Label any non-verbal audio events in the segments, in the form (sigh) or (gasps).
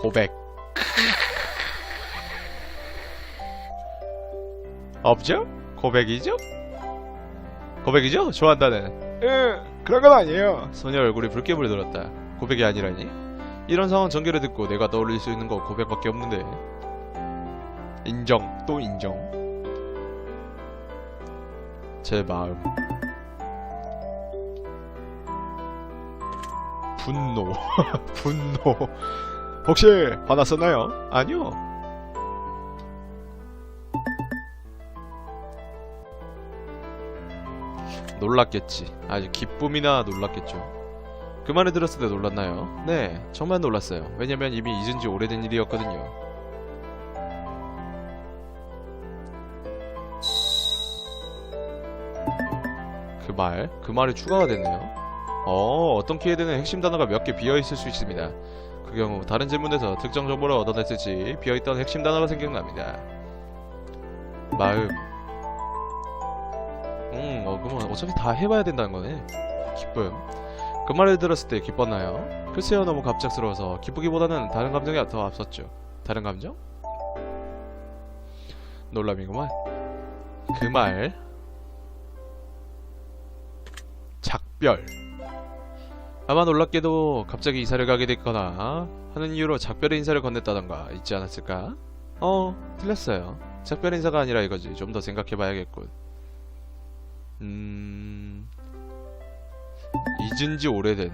고백. 없죠? 고백이죠? 고백이죠? 좋아한다는. 응, 그런 건 아니에요. 소녀 얼굴이 붉게 물들었다. 고백이 아니라니? 이런 상황 전개를 듣고 내가 떠올릴 수 있는 건 고백밖에 없는데. 인정, 또 인정. 제 마음. 분노, (laughs) 분노. 혹시 화났었나요? 아니요. 놀랐겠지. 아주 기쁨이나 놀랐겠죠. 그 말을 들었을 때 놀랐나요? 네, 정말 놀랐어요. 왜냐면 이미 잊은 지 오래된 일이었거든요. 그 말, 그 말이 추가가 됐네요. 어, 어떤 키에드는 핵심 단어가 몇 개 비어 있을 수 있습니다. 그 경우 다른 질문에서 특정 정보를 얻어냈을지 비어있던 핵심 단어가 생각납니다. 마음. 음, 어, 그러면 어차피 다 해봐야 된다는 거네. 기쁨. 그 말을 들었을 때 기뻤나요? 글쎄요, 너무 갑작스러워서 기쁘기보다는 다른 감정이 더 앞섰죠. 다른 감정? 놀람이구만. 그 말. 작별. 아마 놀랍게도 갑자기 이사를 가게 됐거나 하는 이유로 작별 인사를 건넸다던가 있지 않았을까? 어, 틀렸어요. 작별 인사가 아니라 이거지. 좀 더 생각해봐야겠군. 음... 잊은 지 오래된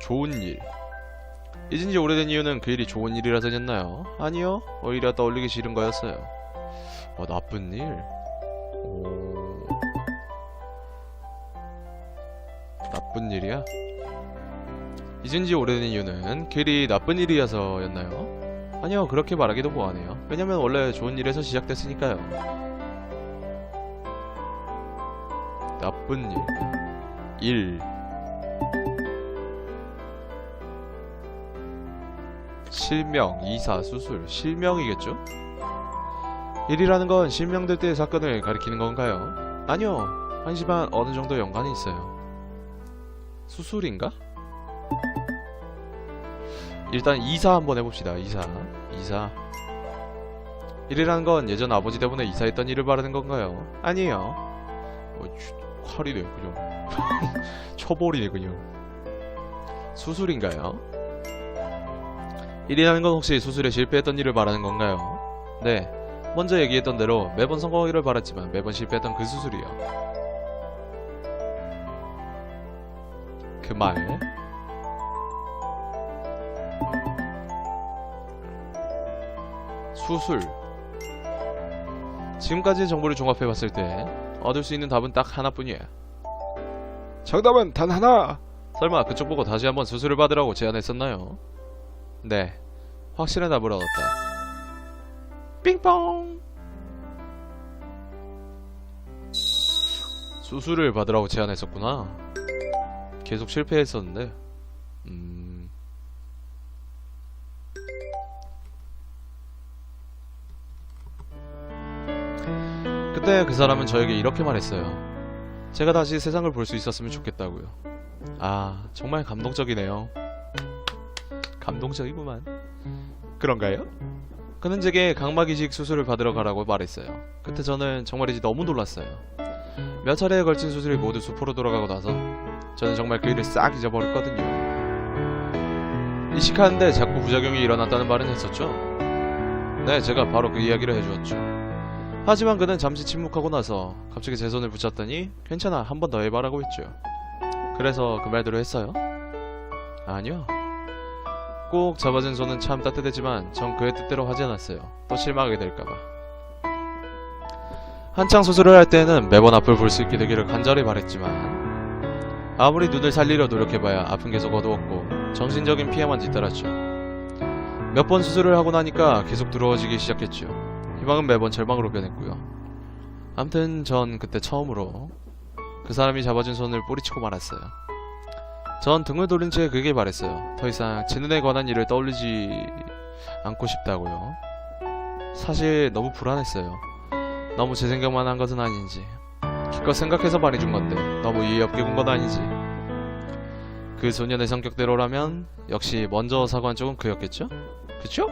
좋은 일 잊은 지 오래된 이유는 그 일이 좋은 일이라서였나요? 아니요. 오히려 떠올리기 싫은 거였어요. 어, 나쁜 일? 오... 나쁜 일이야? 잊은 지 오래된 이유는 그 일이 나쁜 일이어서였나요? 아니요, 그렇게 말하기도 뭐하네요. 왜냐면 원래 좋은 일에서 시작됐으니까요. 나쁜 일. 일. 실명, 이사, 수술. 실명이겠죠? 일이라는 건 실명될 때의 사건을 가리키는 건가요? 아니요. 하지만 어느 정도 연관이 있어요. 수술인가? 일단 이사 한번 해봅시다. 이사. 이사. 일이라는 건 예전 아버지 때문에 이사했던 일을 말하는 건가요? 아니에요. 어, 쥐, 칼이네 그냥. 쳐버리네 (laughs) 그냥. 수술인가요? 일이라는 건 혹시 수술에 실패했던 일을 말하는 건가요? 네. 먼저 얘기했던 대로 매번 성공하기를 바랐지만 매번 실패했던 그 수술이요. 그 말. 수술. 지금까지의 정보를 종합해봤을 때 얻을 수 있는 답은 딱 하나뿐이야. 정답은 단 하나. 설마 그쪽 보고 다시 한번 수술을 받으라고 제안했었나요? 네. 확실한 답을 얻었다. 삥뽕! 수술을 받으라고 제안했었구나. 계속 실패했었는데. 음. 그때 그 사람은 저에게 이렇게 말했어요. 제가 다시 세상을 볼 수 있었으면 좋겠다고요. 아, 정말 감동적이네요. 감동적이구만. 그런가요? 그는 제게 각막 이식 수술을 받으러 가라고 말했어요. 그때 저는 정말이지 너무 놀랐어요. 몇 차례에 걸친 수술이 모두 수포로 돌아가고 나서 저는 정말 그 일을 싹 잊어버렸거든요. 이식하는데 자꾸 부작용이 일어났다는 말은 했었죠. 네, 제가 바로 그 이야기를 해주었죠. 하지만 그는 잠시 침묵하고 나서 갑자기 제 손을 붙잡더니 괜찮아, 한 번 더 해봐라고 했죠. 그래서 그 말대로 했어요? 아니요. 꼭 잡아준 손은 참 따뜻했지만 전 그의 뜻대로 하지 않았어요. 또 실망하게 될까봐. 한창 수술을 할 때에는 매번 앞을 볼 수 있게 되기를 간절히 바랬지만 아무리 눈을 살리려 노력해봐야 아픈 계속 어두웠고 정신적인 피해만 뒤따랐죠. 몇 번 수술을 하고 나니까 계속 두려워지기 시작했죠. 희망은 매번 절망으로 변했고요. 암튼 전 그때 처음으로 그 사람이 잡아준 손을 뿌리치고 말았어요. 전 등을 돌린 채 그게 말했어요. 더 이상 제 눈에 관한 일을 떠올리지 않고 싶다고요. 사실 너무 불안했어요. 너무 제 생각만 한 것은 아닌지. 기껏 생각해서 말해준 건데 너무 이해 없게 군 건 아니지. 그 소년의 성격대로라면 역시 먼저 사과한 쪽은 그였겠죠? 그쵸?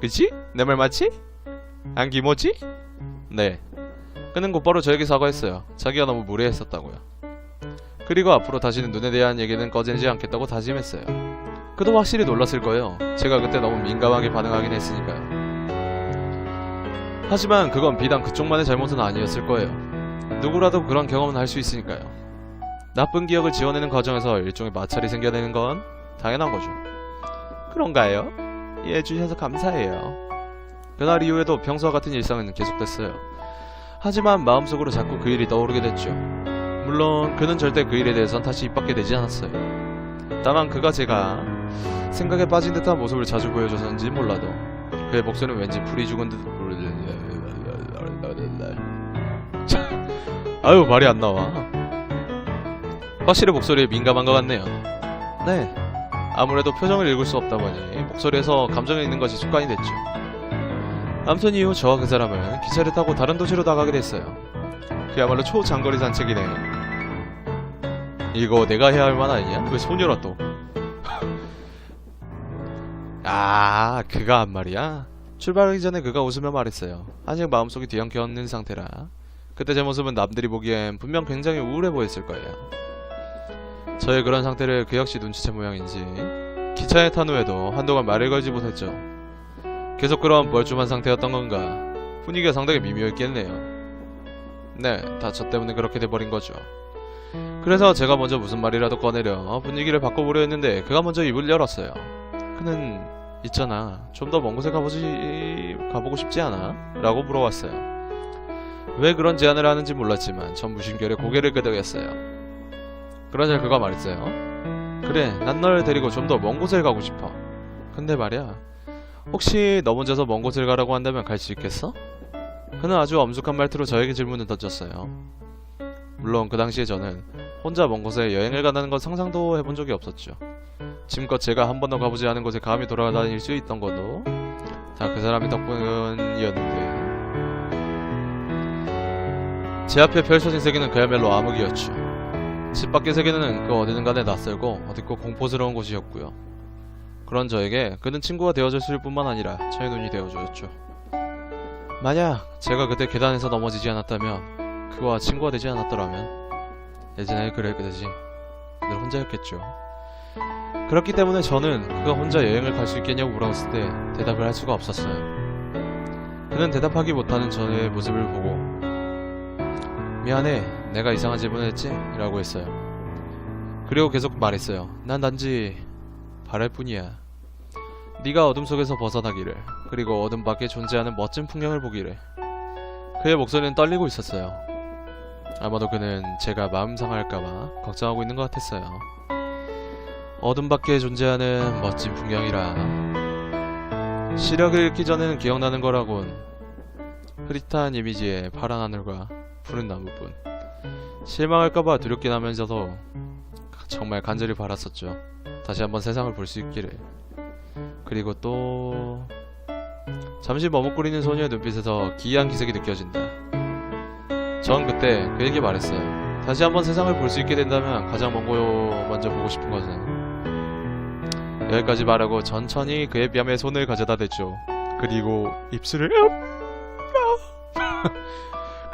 그치? 내 말 맞지? 안 기모지? 네. 그는 곧바로 저에게 사과했어요. 자기가 너무 무례했었다고요. 그리고 앞으로 다시는 눈에 대한 얘기는 꺼지지 않겠다고 다짐했어요. 그도 확실히 놀랐을 거예요. 제가 그때 너무 민감하게 반응하긴 했으니까요. 하지만 그건 비단 그쪽만의 잘못은 아니었을 거예요. 누구라도 그런 경험은 할 수 있으니까요. 나쁜 기억을 지워내는 과정에서 일종의 마찰이 생겨내는 건 당연한 거죠. 그런가요? 이해해 주셔서 감사해요. 그날 이후에도 평소와 같은 일상은 계속됐어요. 하지만 마음속으로 자꾸 그 일이 떠오르게 됐죠. 물론 그는 절대 그 일에 대해선 다시 입 밖에 내지 않았어요. 다만 그가 제가 생각에 빠진 듯한 모습을 자주 보여줘서인지 몰라도 그의 목소리는 왠지 풀이 죽은 듯 아유 말이 안 나와 확실히 목소리에 민감한 것 같네요 네 아무래도 표정을 읽을 수 없다 보니 목소리에서 감정이 있는 것이 습관이 됐죠 아무튼 이후 저와 그 사람은 기차를 타고 다른 도시로 나가게 됐어요 그야말로 초장거리 산책이네 이거 내가 해야 할 만 아니냐? 왜 소녀라 또 (laughs) 아, 그가 한 말이야? 출발하기 전에 그가 웃으며 말했어요. 아직 마음속이 뒤엉켜있는 상태라. 그때 제 모습은 남들이 보기엔 분명 굉장히 우울해 보였을 거예요. 저의 그런 상태를 그 역시 눈치챈 모양인지 기차에 탄 후에도 한동안 말을 걸지 못했죠. 계속 그런 멀쩡한 상태였던 건가 분위기가 상당히 미묘했겠네요. 네, 다 저 때문에 그렇게 돼버린 거죠. 그래서 제가 먼저 무슨 말이라도 꺼내려 분위기를 바꿔보려 했는데 그가 먼저 입을 열었어요. 그는 있잖아 좀 더 먼 곳에 가보지 가보고 싶지 않아? 라고 물어왔어요 왜 그런 제안을 하는지 몰랐지만 전 무심결에 고개를 끄덕였어요. 그러자 그가 말했어요. 그래 난 널 데리고 좀 더 먼 곳에 가고 싶어. 근데 말이야 혹시 너 혼자서 먼 곳을 가라고 한다면 갈 수 있겠어? 그는 아주 엄숙한 말투로 저에게 질문을 던졌어요. 물론 그 당시에 저는 혼자 먼 곳에 여행을 간다는 건 상상도 해본 적이 없었죠. 지금껏 제가 한 번도 가보지 않은 곳에 감히 돌아다닐 수 있던 것도 다 그 사람의 덕분이었는데 제 앞에 펼쳐진 세계는 그야말로 암흑이었죠. 집 밖의 세계는 그 어디든 간에 낯설고 어둡고 공포스러운 곳이었고요. 그런 저에게 그는 친구가 되어줬을 뿐만 아니라 저의 눈이 되어주었죠. 만약 제가 그때 계단에서 넘어지지 않았다면 그와 친구가 되지 않았더라면 예전에 그대지 늘 혼자였겠죠. 그렇기 때문에 저는 그가 혼자 여행을 갈 수 있겠냐고 물었을 때 대답을 할 수가 없었어요. 그는 대답하기 못하는 저의 모습을 보고 미안해, 내가 이상한 질문을 했지? 라고 했어요. 그리고 계속 말했어요. 난 단지 바랄 뿐이야. 네가 어둠 속에서 벗어나기를, 그리고 어둠 밖에 존재하는 멋진 풍경을 보기를. 그의 목소리는 떨리고 있었어요. 아마도 그는 제가 마음 상할까봐 걱정하고 있는 것 같았어요. 어둠 밖에 존재하는 멋진 풍경이라 시력을 잃기 전에는 기억나는 거라곤 흐릿한 이미지의 파란 하늘과 푸른 나무뿐. 실망할까봐 두렵긴 하면서도 정말 간절히 바랐었죠. 다시 한번 세상을 볼 수 있기를. 그리고 또 잠시 머뭇거리는 소녀의 눈빛에서 기이한 기색이 느껴진다. 전 그때 그에게 말했어요. 다시 한번 세상을 볼 수 있게 된다면 가장 먼곳 먼저 보고 싶은 것은 여기까지 말하고 천천히 그의 뺨에 손을 가져다 댔죠. 그리고 입술을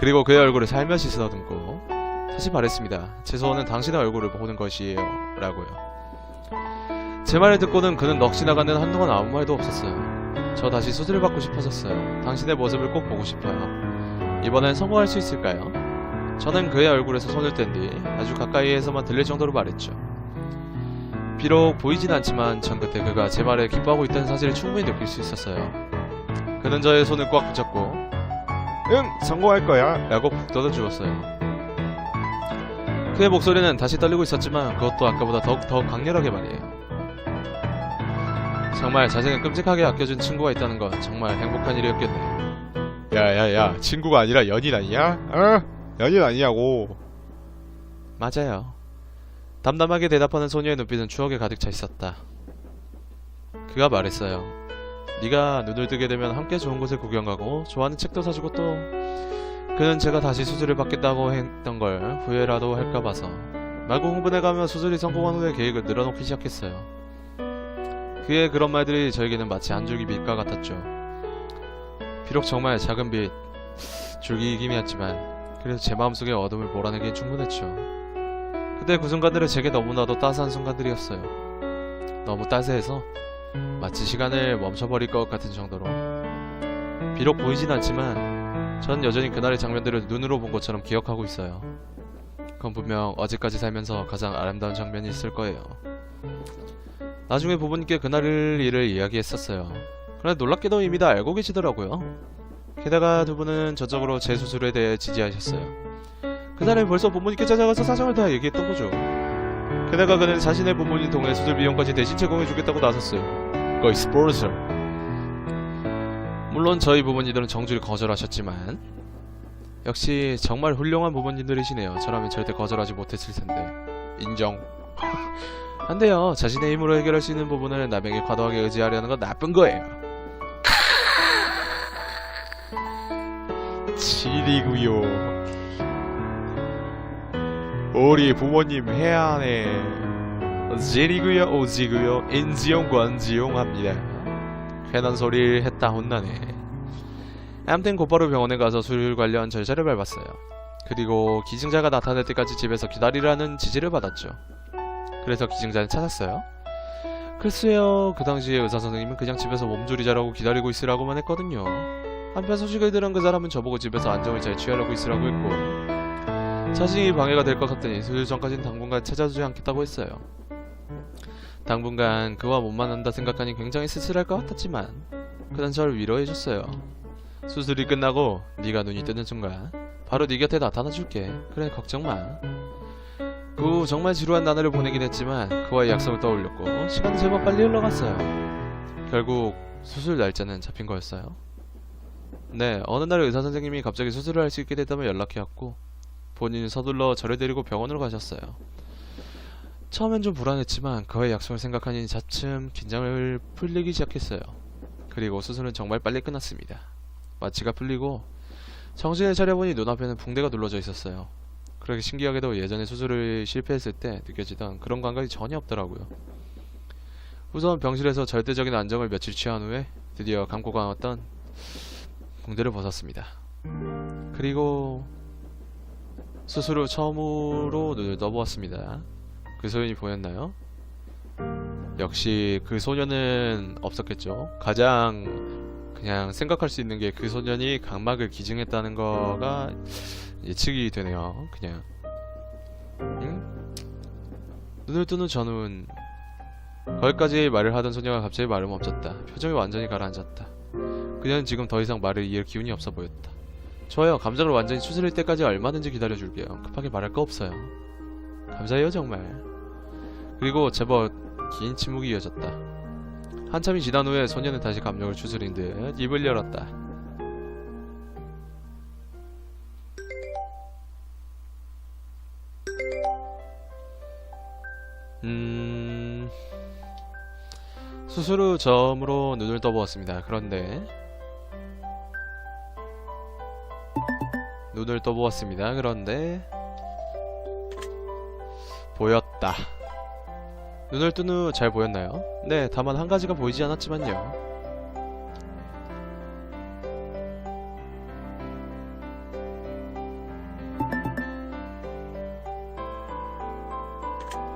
그리고 그의 얼굴을 살며시 쓰다듬고 다시 말했습니다. 제 소원은 당신의 얼굴을 보는 것이에요. 라고요. 제 말을 듣고는 그는 넋이 나가는 한동안 아무 말도 없었어요. 저 다시 수술을 받고 싶어졌어요. 당신의 모습을 꼭 보고 싶어요. 이번엔 성공할 수 있을까요? 저는 그의 얼굴에서 손을 뗀 뒤 아주 가까이에서만 들릴 정도로 말했죠. 비록 보이진 않지만 전 그때 그가 제 말에 기뻐하고 있다는 사실을 충분히 느낄 수 있었어요. 그는 저의 손을 꽉 붙잡고 응, 성공할 거야. 라고 푹 뜯어주었어요. 그의 목소리는 다시 떨리고 있었지만 그것도 아까보다 더욱 더 강렬하게 말이에요. 정말 자신을 끔찍하게 아껴준 친구가 있다는 건 정말 행복한 일이었겠네요. 야야야, 친구가 아니라 연인 아니야? 어? 연인 아니냐고. 맞아요. 담담하게 대답하는 소녀의 눈빛은 추억에 가득 차 있었다. 그가 말했어요. 네가 눈을 뜨게 되면 함께 좋은 곳에 구경 가고 좋아하는 책도 사주고 또 그는 제가 다시 수술을 받겠다고 했던 걸 후회라도 할까 봐서 마구 흥분해가며 수술이 성공한 후에 계획을 늘어놓기 시작했어요. 그의 그런 말들이 저에게는 마치 한 줄기 빛과 같았죠. 비록 정말 작은 빛, 줄기이기이었지만 그래도 제 마음속의 어둠을 몰아내기엔 충분했죠. 그때 그 순간들은 제게 너무나도 따스한 순간들이었어요. 너무 따스해서 마치 시간을 멈춰버릴 것 같은 정도로 비록 보이진 않지만 전 여전히 그날의 장면들을 눈으로 본 것처럼 기억하고 있어요. 그건 분명 어제까지 살면서 가장 아름다운 장면이 있을 거예요. 나중에 부모님께 그날 일을 이야기했었어요. 그런데 놀랍게도 이미 다 알고 계시더라고요. 게다가 두 분은 저쪽으로 제 수술에 대해 지지하셨어요. 그날은 벌써 부모님께 찾아가서 사정을 다 얘기했던 거죠. 게다가 그는 자신의 부모님 동의 수술 비용까지 대신 제공해주겠다고 나섰어요. 거의 스포르슬. 물론 저희 부모님들은 정주를 거절하셨지만 역시 정말 훌륭한 부모님들이시네요. 저라면 절대 거절하지 못했을 텐데. 인정. (laughs) 안 돼요. 자신의 힘으로 해결할 수 있는 부분을 남에게 과도하게 의지하려는 건 나쁜 거예요. (laughs) 지리구요. 우리 부모님 해안에 지리구요 오지구요 인지용 관지용 합니다. 괜한 소리를 했다 혼나네. 아무튼 곧바로 병원에 가서 수술 관련 절차를 밟았어요. 그리고 기증자가 나타날 때까지 집에서 기다리라는 지시를 받았죠. 그래서 기증자를 찾았어요. 글쎄요, 그 당시에 의사 선생님은 그냥 집에서 몸조리 잘하고 기다리고 있으라고만 했거든요. 한편 소식을 들은 그 사람은 저보고 집에서 안정을 잘 취하려고 있으라고 했고, 자신이 방해가 될 것 같더니 수술 전까지는 당분간 찾아주지 않겠다고 했어요. 당분간 그와 못 만난다 생각하니 굉장히 쓸쓸할 것 같았지만 그는 저를 위로해줬어요. 수술이 끝나고 네가 눈이 뜨는 순간 바로 네 곁에 나타나 줄게. 그래 걱정 마. 그 후 정말 지루한 나날을 보내긴 했지만 그와의 약속을 떠올렸고 시간은 제법 빨리 흘러갔어요. 결국 수술 날짜는 잡힌 거였어요. 네, 어느 날 의사 선생님이 갑자기 수술을 할 수 있게 됐다며 연락해왔고 본인이 서둘러 저를 데리고 병원으로 가셨어요. 처음엔 좀 불안했지만 그와의 약속을 생각하니 차츰 긴장을 풀리기 시작했어요. 그리고 수술은 정말 빨리 끝났습니다. 마취가 풀리고 정신을 차려보니 눈앞에는 붕대가 눌러져 있었어요. 그렇게 신기하게도 예전에 수술을 실패했을 때 느껴지던 그런 감각이 전혀 없더라고요. 우선 병실에서 절대적인 안정을 며칠 취한 후에 드디어 감고 감았던 붕대를 벗었습니다. 그리고 후 처음으로 눈을 떠보았습니다. 그 소년이 보였나요? 역시 그 소년은 없었겠죠. 가장 그냥 생각할 수 있는 게 그 소년이 각막을 기증했다는 거가 예측이 되네요. 그냥 응? 눈을 뜨는 저는 거기까지 말을 하던 소녀가 갑자기 말을 멈췄다. 표정이 완전히 가라앉았다. 그녀는 지금 더 이상 말을 이을 기운이 없어 보였다. 좋아요. 감정을 완전히 추스릴 때까지 얼마든지 기다려줄게요. 급하게 말할 거 없어요. 감사해요 정말. 그리고 제법 긴 침묵이 이어졌다. 한참이 지난 후에 소녀는 다시 감정을 추스린 듯 입을 열었다. 음... 수술 후 처음으로 눈을 떠보았습니다. 그런데 눈을 떠보았습니다. 그런데 보였다. 눈을 뜬 후 잘 보였나요? 네, 다만 한 가지가 보이지 않았지만요.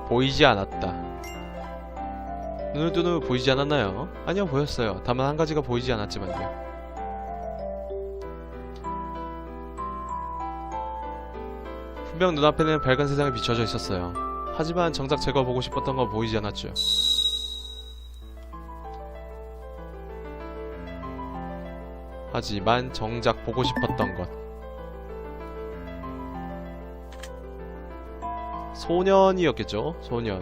보이지 않았다. 눈을 뜬 후 보이지 않았나요? 아니요, 보였어요. 다만 한 가지가 보이지 않았지만요. 분명 눈앞에는 밝은 세상이 비춰져 있었어요. 하지만 정작 제가 보고 싶었던 건 보이지 않았죠. 하지만 정작 보고 싶었던 것. 소년이었겠죠? 소년.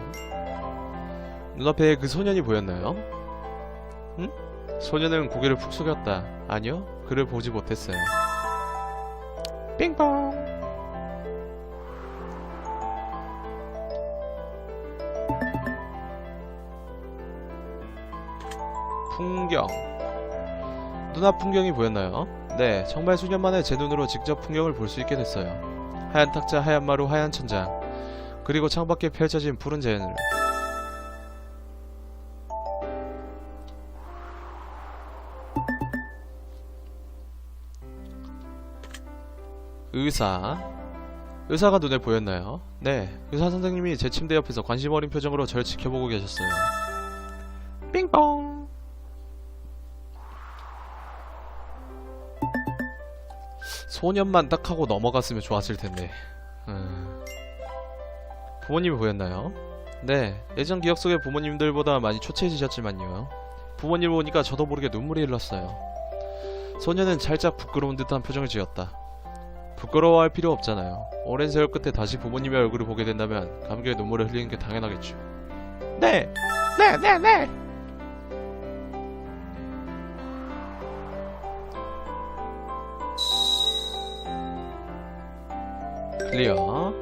눈앞에 그 소년이 보였나요? 응? 소년은 고개를 푹 숙였다. 아니요, 그를 보지 못했어요. 빙봉! 풍경. 눈앞 풍경이 보였나요? 네, 정말 수년 만에 제 눈으로 직접 풍경을 볼 수 있게 됐어요. 하얀 탁자, 하얀 마루, 하얀 천장. 그리고 창밖에 펼쳐진 푸른 자연을 의사 의사가 눈에 보였나요? 네 의사 선생님이 제 침대 옆에서 관심 어린 표정으로 저를 지켜보고 계셨어요 소년만 딱 하고 넘어갔으면 좋았을 텐데 음... 부모님이 보였나요? 네 예전 기억 속의 부모님들보다 많이 초췌해지셨지만요 부모님을 보니까 저도 모르게 눈물이 흘렀어요 소녀는 살짝 부끄러운 듯한 표정을 지었다 부끄러워할 필요 없잖아요. 오랜 세월 끝에 다시 부모님의 얼굴을 보게 된다면 감격에 눈물을 흘리는 게 당연하겠죠. 네, 네, 네, 네. 클리어.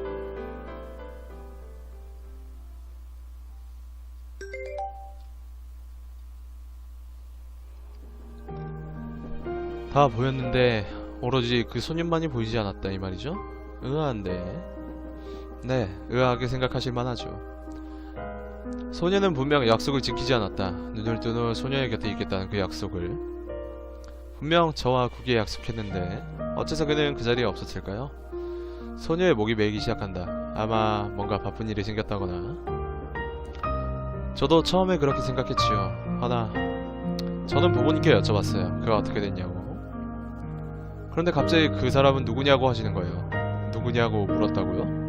다 보였는데 오로지 그 소년만이 보이지 않았다 이 말이죠? 의아한데. 네, 의아하게 생각하실 만하죠. 소녀는 분명 약속을 지키지 않았다. 눈을 뜬 후 소녀의 곁에 있겠다는 그 약속을. 분명 저와 국에 약속했는데 어째서 그는 그 자리에 없었을까요? 소녀의 목이 메이기 시작한다. 아마 뭔가 바쁜 일이 생겼다거나. 저도 처음에 그렇게 생각했지요. 하나, 저는 부모님께 여쭤봤어요. 그가 어떻게 됐냐고. 그런데 갑자기 그 사람은 누구냐고 하시는 거예요. 누구냐고 물었다고요?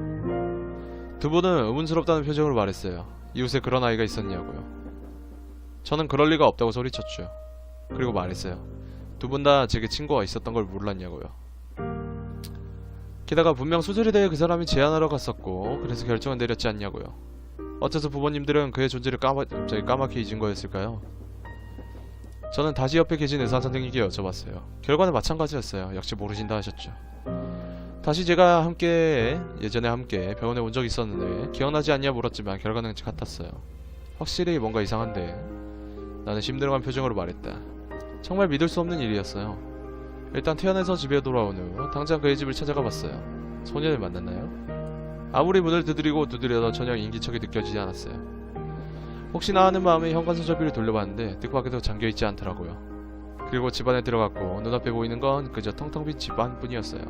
두 분은 의문스럽다는 표정으로 말했어요. 이웃에 그런 아이가 있었냐고요. 저는 그럴 리가 없다고 소리쳤죠. 그리고 말했어요. 두 분 다 제게 친구가 있었던 걸 몰랐냐고요. 게다가 분명 수술에 대해 그 사람이 제안하러 갔었고 그래서 결정을 내렸지 않냐고요. 어째서 부모님들은 그의 존재를 까마, 갑자기 까맣게 잊은 거였을까요? 저는 다시 옆에 계신 의사 선생님께 여쭤봤어요. 결과는 마찬가지였어요. 역시 모르신다 하셨죠. 다시 제가 함께 예전에 함께 병원에 온 적이 있었는데 기억나지 않냐 물었지만 결과는 같았어요. 확실히 뭔가 이상한데 나는 심드렁한 표정으로 말했다. 정말 믿을 수 없는 일이었어요. 일단 태어나서 집에 돌아온 후 당장 그의 집을 찾아가 봤어요. 소년을 만났나요? 아무리 문을 두드리고 두드려도 전혀 인기척이 느껴지지 않았어요. 혹시나 하는 마음에 현관서접이를 돌려봤는데 뜻밖에도 잠겨있지 않더라고요. 그리고 집안에 들어갔고 눈앞에 보이는 건 그저 텅텅 빈 집안뿐이었어요.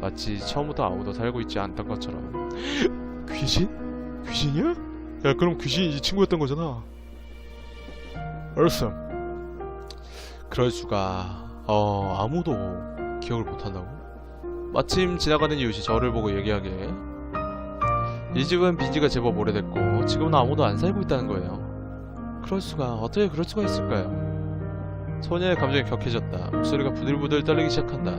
마치 처음부터 아무도 살고 있지 않던 것처럼. (gasps) 귀신? 귀신이야? 야 그럼 귀신이 네 친구였던 거잖아 알았어 그럴 수가. 어 아무도 기억을 못한다고? 마침 지나가는 이웃이 저를 보고 얘기하게 이 집은 빈지가 제법 오래됐고 지금은 아무도 안 살고 있다는 거예요. 그럴 수가 어떻게 그럴 수가 있을까요? 소녀의 감정이 격해졌다. 목소리가 부들부들 떨리기 시작한다.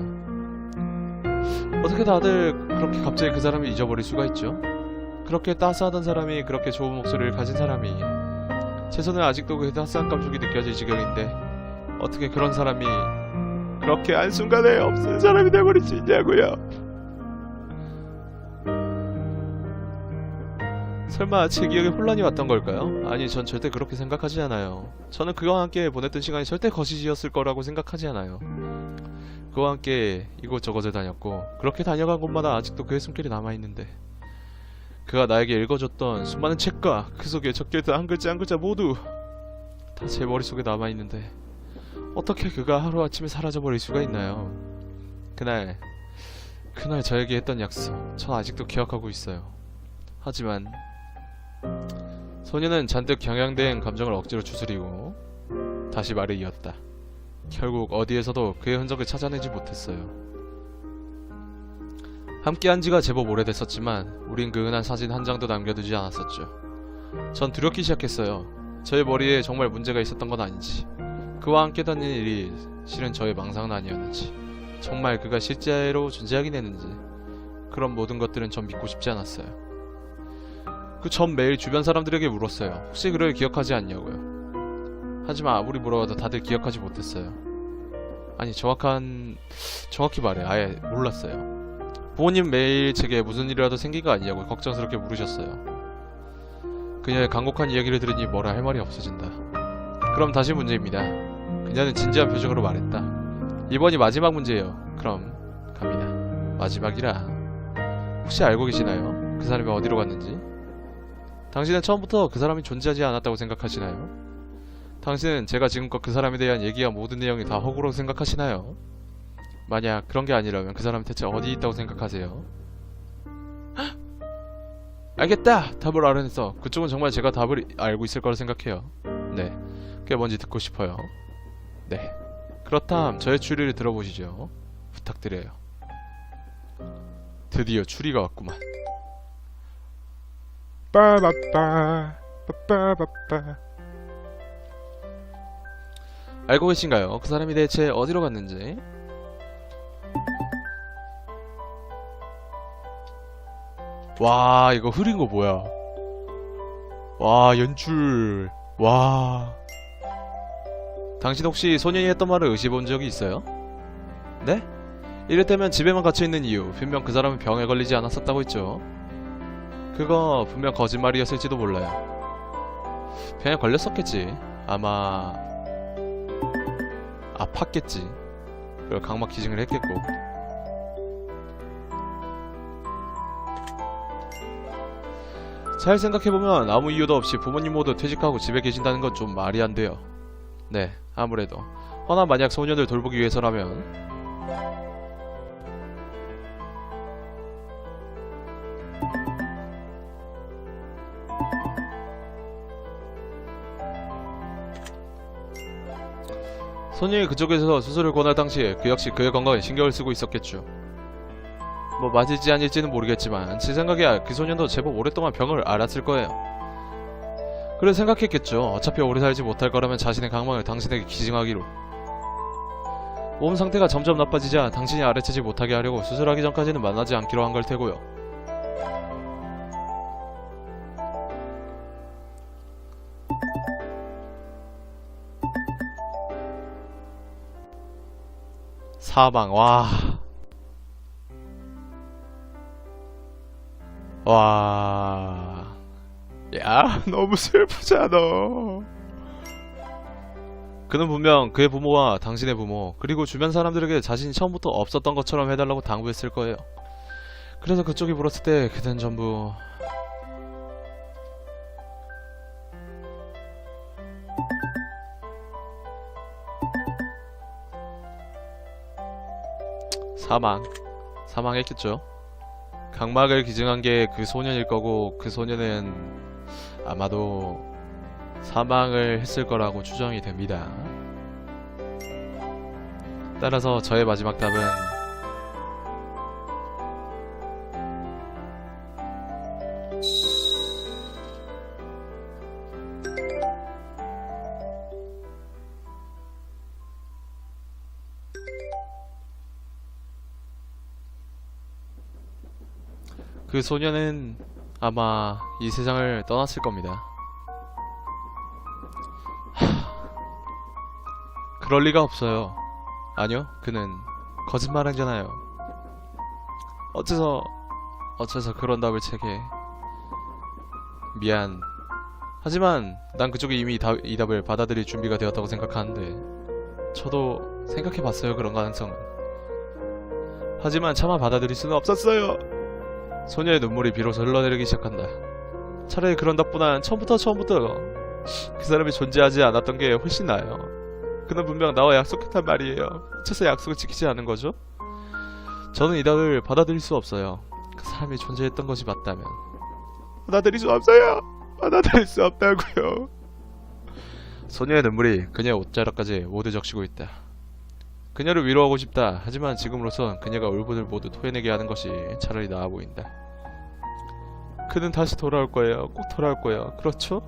어떻게 다들 그렇게 갑자기 그 사람을 잊어버릴 수가 있죠? 그렇게 따스하던 사람이 그렇게 좋은 목소리를 가진 사람이 제 손에 아직도 그 따스한 감촉이 느껴질 지경인데 어떻게 그런 사람이 그렇게 한순간에 없는 사람이 돼버릴 수 있냐고요 설마 제 기억에 혼란이 왔던 걸까요? 아니 전 절대 그렇게 생각하지 않아요. 저는 그와 함께 보냈던 시간이 절대 거짓이었을 거라고 생각하지 않아요. 그와 함께 이곳저곳을 다녔고 그렇게 다녀간 곳마다 아직도 그의 손길이 남아있는데 그가 나에게 읽어줬던 수많은 책과 그 속에 적혀있던 한 글자 한 글자 모두 다 제 머릿속에 남아있는데 어떻게 그가 하루아침에 사라져버릴 수가 있나요? 그날 그날 저에게 했던 약속 전 아직도 기억하고 있어요. 하지만 소녀는 잔뜩 경향된 감정을 억지로 추스리고 다시 말을 이었다. 결국 어디에서도 그의 흔적을 찾아내지 못했어요. 함께한 지가 제법 오래됐었지만 우린 그 흔한 사진 한 장도 남겨두지 않았었죠. 전 두렵기 시작했어요. 저의 머리에 정말 문제가 있었던 건 아닌지 그와 함께 다닌 일이 실은 저의 망상은 아니었는지 정말 그가 실제로 존재하긴 했는지 그런 모든 것들은 전 믿고 싶지 않았어요. 그 전 매일 주변 사람들에게 물었어요. 혹시 그를 기억하지 않냐고요. 하지만 아무리 물어봐도 다들 기억하지 못했어요. 아니 정확한 정확히 말해 아예 몰랐어요. 부모님 매일 제게 무슨 일이라도 생긴 거 아니냐고 걱정스럽게 물으셨어요. 그녀의 간곡한 이야기를 들으니 뭐라 할 말이 없어진다. 그럼 다시 문제입니다. 그녀는 진지한 표정으로 말했다. 이번이 마지막 문제예요. 그럼 갑니다. 마지막이라. 혹시 알고 계시나요? 그 사람이 어디로 갔는지? 당신은 처음부터 그 사람이 존재하지 않았다고 생각하시나요? 당신은 제가 지금껏 그 사람에 대한 얘기와 모든 내용이 다 허구라고 생각하시나요? 만약 그런 게 아니라면 그 사람이 대체 어디 있다고 생각하세요? 헉! 알겠다! 답을 알아냈어. 그쪽은 정말 제가 답을 알고 있을 거라 생각해요. 네. 그게 뭔지 듣고 싶어요. 네. 그렇담 저의 추리를 들어보시죠. 부탁드려요. 드디어 추리가 왔구만. 빠바빠 빠빠바빠 알고 계신가요? 그 사람이 대체 어디로 갔는지? 와, 이거 흐린 거 뭐야? 와, 연출. 와. 당신 혹시 소년이 했던 말을 의심해 본 적이 있어요? 네? 이랬다면 집에만 갇혀 있는 이유, 분명 그 사람은 병에 걸리지 않았었다고 했죠. 그거 분명 거짓말이었을지도 몰라요. 병에 걸렸었겠지. 아마 아팠겠지. 그리고 각막 기증을 했겠고. 잘 생각해보면 아무 이유도 없이 부모님 모두 퇴직하고 집에 계신다는 건 좀 말이 안 돼요. 네, 아무래도. 허나 만약 소년을 돌보기 위해서라면 소년이 그쪽에서 수술을 권할 당시에 그 역시 그의 건강에 신경을 쓰고 있었겠죠. 뭐 맞을지 아닐지는 모르겠지만 제 생각에 그 소년도 제법 오랫동안 병을 앓았을 거예요. 그래 생각했겠죠. 어차피 오래 살지 못할 거라면 자신의 각막을 당신에게 기증하기로. 몸 상태가 점점 나빠지자 당신이 아래채지 못하게 하려고 수술하기 전까지는 만나지 않기로 한 걸 테고요. 사방 와. 와. 야 (laughs) 너무 슬프잖아 그는 분명 그의 부모와 당신의 부모 그리고 주변 사람들에게 자신이 처음부터 없었던 것처럼 해달라고 당부했을 거예요. 그래서 그쪽이 물었을 때 그는 전부 사망 사망했겠죠. 각막을 기증한 게 그 소년일 거고 그 소년은 아마도 사망을 했을 거라고 추정이 됩니다. 따라서 저의 마지막 답은 그 소년은 아마 이 세상을 떠났을 겁니다. 그럴 리가 없어요. 아니요, 그는 거짓말하잖아요. 어째서, 어째서 그런 답을 책해. 미안. 하지만 난 그쪽이 이미 이, 답, 이 답을 받아들일 준비가 되었다고 생각하는데 저도 생각해봤어요 그런 가능성은. 하지만 차마 받아들일 수는 없었어요. 소녀의 눈물이 비로소 흘러내리기 시작한다. 차라리 그런 답보단 처음부터 처음부터 그 사람이 존재하지 않았던 게 훨씬 나아요. 그는 분명 나와 약속했단 말이에요. 어째서 약속을 지키지 않은 거죠? 저는 이 답을 받아들일 수 없어요. 그 사람이 존재했던 것이 맞다면. 받아들일 수 없어요 받아들일 수 없다고요 소녀의 눈물이 그녀의 옷자락까지 모두 적시고 있다. 그녀를 위로하고 싶다. 하지만 지금으로선 그녀가 울분을 모두 토해내게 하는 것이 차라리 나아 보인다. 그는 다시 돌아올 거예요. 꼭 돌아올 거예요. 그렇죠?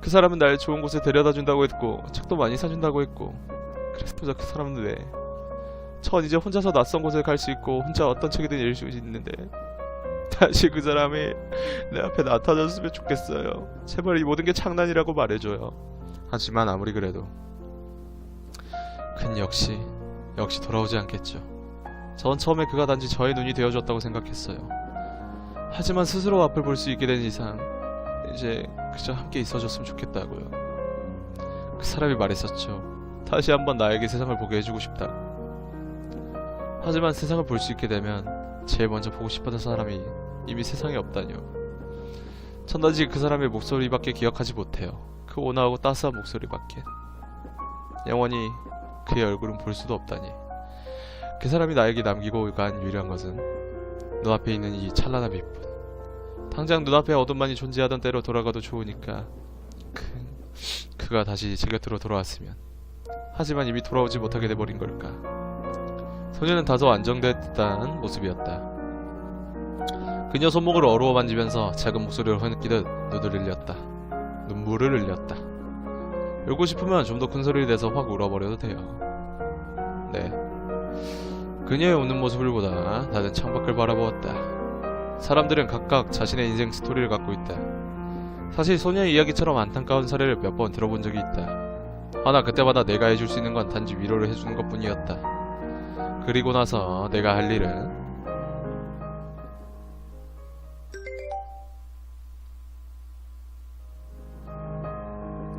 그 사람은 날 좋은 곳에 데려다 준다고 했고 책도 많이 사준다고 했고 그래서 보자 그 사람은 왜? 전 이제 혼자서 낯선 곳에 갈 수 있고 혼자 어떤 책이든 읽을 수 있는데 다시 그 사람이 내 앞에 나타났으면 좋겠어요. 제발 이 모든 게 장난이라고 말해줘요. 하지만 아무리 그래도 큰 역시 역시 돌아오지 않겠죠. 전 처음에 그가 단지 저의 눈이 되어줬다고 생각했어요. 하지만 스스로 앞을 볼 수 있게 된 이상 이제 그저 함께 있어줬으면 좋겠다고요. 그 사람이 말했었죠. 다시 한번 나에게 세상을 보게 해주고 싶다. 하지만 세상을 볼 수 있게 되면 제일 먼저 보고 싶었던 사람이 이미 세상에 없다뇨. 천단지 그 사람의 목소리밖에 기억하지 못해요. 그 온화하고 따스한 목소리밖에. 영원히 그의 얼굴은 볼 수도 없다니. 그 사람이 나에게 남기고 간 유일한 것은 눈앞에 있는 이 찬란한 빛뿐. 당장 눈앞에 어둠만이 존재하던 때로 돌아가도 좋으니까 그 그가 다시 제 곁으로 돌아왔으면. 하지만 이미 돌아오지 못하게 돼버린 걸까. 소녀는 다소 안정됐다는 모습이었다. 그녀 손목을 어루어 만지면서 작은 목소리로 흐느끼듯 눈을 흘렸다. 눈물을 흘렸다. 울고 싶으면 좀 더 큰 소리를 내서 확 울어버려도 돼요. 네. 그녀의 웃는 모습을 보다 나는 창밖을 바라보았다. 사람들은 각각 자신의 인생 스토리를 갖고 있다. 사실 소녀의 이야기처럼 안타까운 사례를 몇 번 들어본 적이 있다. 하나 그때마다 내가 해줄 수 있는 건 단지 위로를 해주는 것 뿐이었다. 그리고 나서 내가 할 일은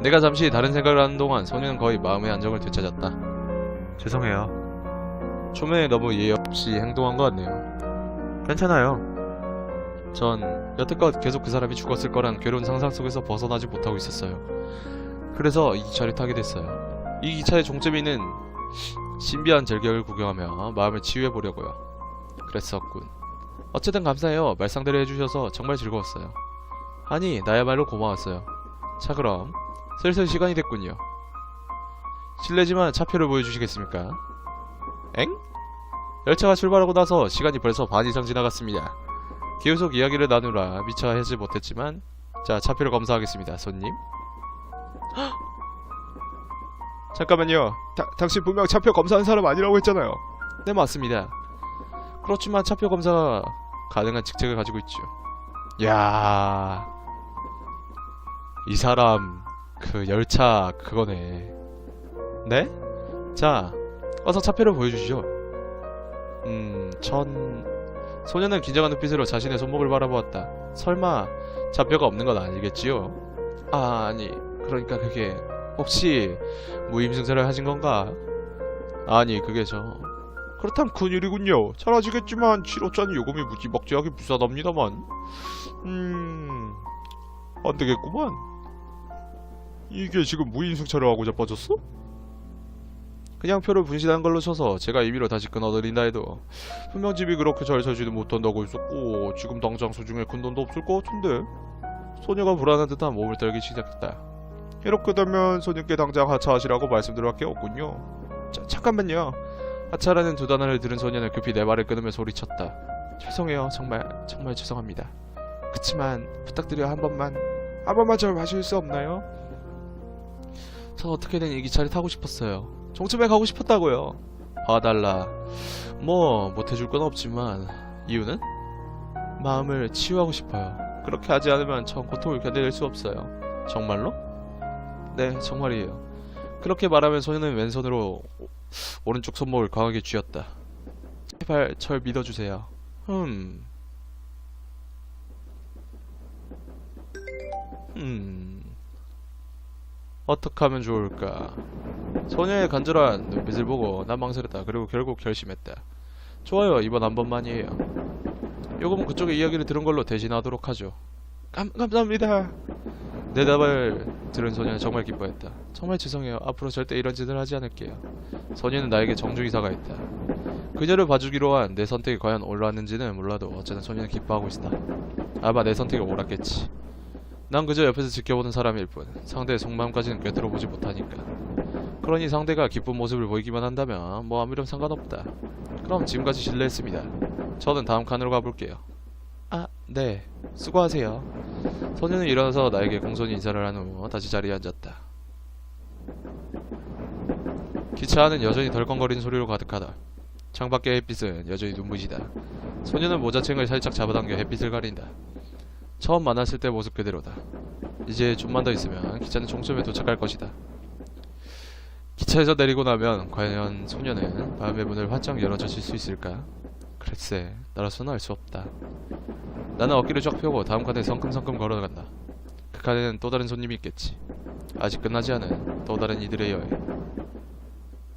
내가 잠시 다른 생각을 하는 동안 소녀는 거의 마음의 안정을 되찾았다. 죄송해요. 초면에 너무 예의 없이 행동한 것 같네요. 괜찮아요. 전 여태껏 계속 그 사람이 죽었을 거란 괴로운 상상 속에서 벗어나지 못하고 있었어요. 그래서 이 기차를 타게 됐어요. 이 기차의 종점이 있는 신비한 절경을 구경하며 마음을 치유해 보려고요. 그랬었군. 어쨌든 감사해요. 말상대로 해주셔서 정말 즐거웠어요. 아니, 나야말로 고마웠어요. 자, 그럼 슬슬 시간이 됐군요. 실례지만 차표를 보여주시겠습니까? 엥? 열차가 출발하고 나서 시간이 벌써 반 이상 지나갔습니다. 계속 이야기를 나누라 미처 하지 못했지만 자 차표를 검사하겠습니다 손님 (gasps) 잠깐만요. 다, 당신 분명 차표 검사한 사람 아니라고 했잖아요. 네 맞습니다 그렇지만 차표 검사가 가능한 직책을 가지고 있죠 야. 이 사람 그 열차 그거네 네? 자 어서 차표를 보여주시죠 음 전 소녀는 긴장한 눈빛으로 자신의 손목을 바라보았다 설마 차표가 없는 건 아니겠지요? 아 아니 그러니까 그게 혹시 무임승차를 하신 건가? 아니 그게 저 그렇다면 큰일이군요. 잘 아시겠지만 7호차는 요금이 무지막지하게 비싸답니다만. 음... 안 되겠구만. 이게 지금 무인승차를 하고 자빠졌어? 그냥 표를 분실한 걸로 쳐서 제가 임의로 다시 끊어드린다 해도 분명 집이 그렇게 잘 살지도 못한다고 했었고 지금 당장 수중에 큰 돈도 없을 것 같은데. 소녀가 불안한 듯한 몸을 떨기 시작했다. 이렇게 되면 손님께 당장 하차하시라고 말씀드릴 게 없군요. 자, 잠깐만요. 하차라는 두 단어를 들은 소녀는 급히 내 말을 끊으며 소리쳤다. 죄송해요. 정말 정말 죄송합니다. 그치만 부탁드려 한 번만. 한 번만 절 마실 수 없나요? 저 어떻게든 이 기차를 타고 싶었어요. 종점에 가고 싶었다고요. 봐달라. 뭐 못해줄 건 없지만 이유는 마음을 치유하고 싶어요. 그렇게 하지 않으면 전 고통을 견뎌낼 수 없어요. 정말로? 네, 정말이에요. 그렇게 말하면 소녀는 왼손으로 오- 오른쪽 손목을 강하게 쥐었다. 제발 절 믿어주세요. 음. 음. 어떻게 하면 좋을까? 소녀의 간절한 눈빛을 보고 난 망설였다. 그리고 결국 결심했다. 좋아요. 이번 한 번만이에요. 요금은 그쪽의 이야기를 들은 걸로 대신하도록 하죠. 감, 감사합니다. 내 답을 들은 소녀는 정말 기뻐했다. 정말 죄송해요. 앞으로 절대 이런 짓을 하지 않을게요. 소녀는 나에게 정중히 사과했다. 그녀를 봐주기로 한 내 선택이 과연 옳았는지는 몰라도 어쨌든 소녀는 기뻐하고 있다. 아마 내 선택이 옳았겠지. 난 그저 옆에서 지켜보는 사람일 뿐. 상대의 속마음까지는 꿰뚫어 보지 못하니까. 그러니 상대가 기쁜 모습을 보이기만 한다면 뭐 아무렴 상관없다. 그럼 지금까지 실례했습니다. 저는 다음 칸으로 가볼게요. 아 네. 수고하세요. 소녀는 일어나서 나에게 공손히 인사를 한 후 다시 자리에 앉았다. 기차 안은 여전히 덜컹거리는 소리로 가득하다. 창밖의 햇빛은 여전히 눈부시다. 소녀는 모자챙을 살짝 잡아당겨 햇빛을 가린다 처음 만났을 때 모습 그대로다. 이제 좀만 더 있으면 기차는 종점에 도착할 것이다. 기차에서 내리고 나면 과연 소녀는 마음의 문을 활짝 열어젖힐 수 있을까? 글쎄, 나로서는 알 수 없다. 나는 어깨를 쫙 펴고 다음 칸에 성큼성큼 걸어간다. 그 칸에는 또 다른 손님이 있겠지. 아직 끝나지 않은 또 다른 이들의 여행.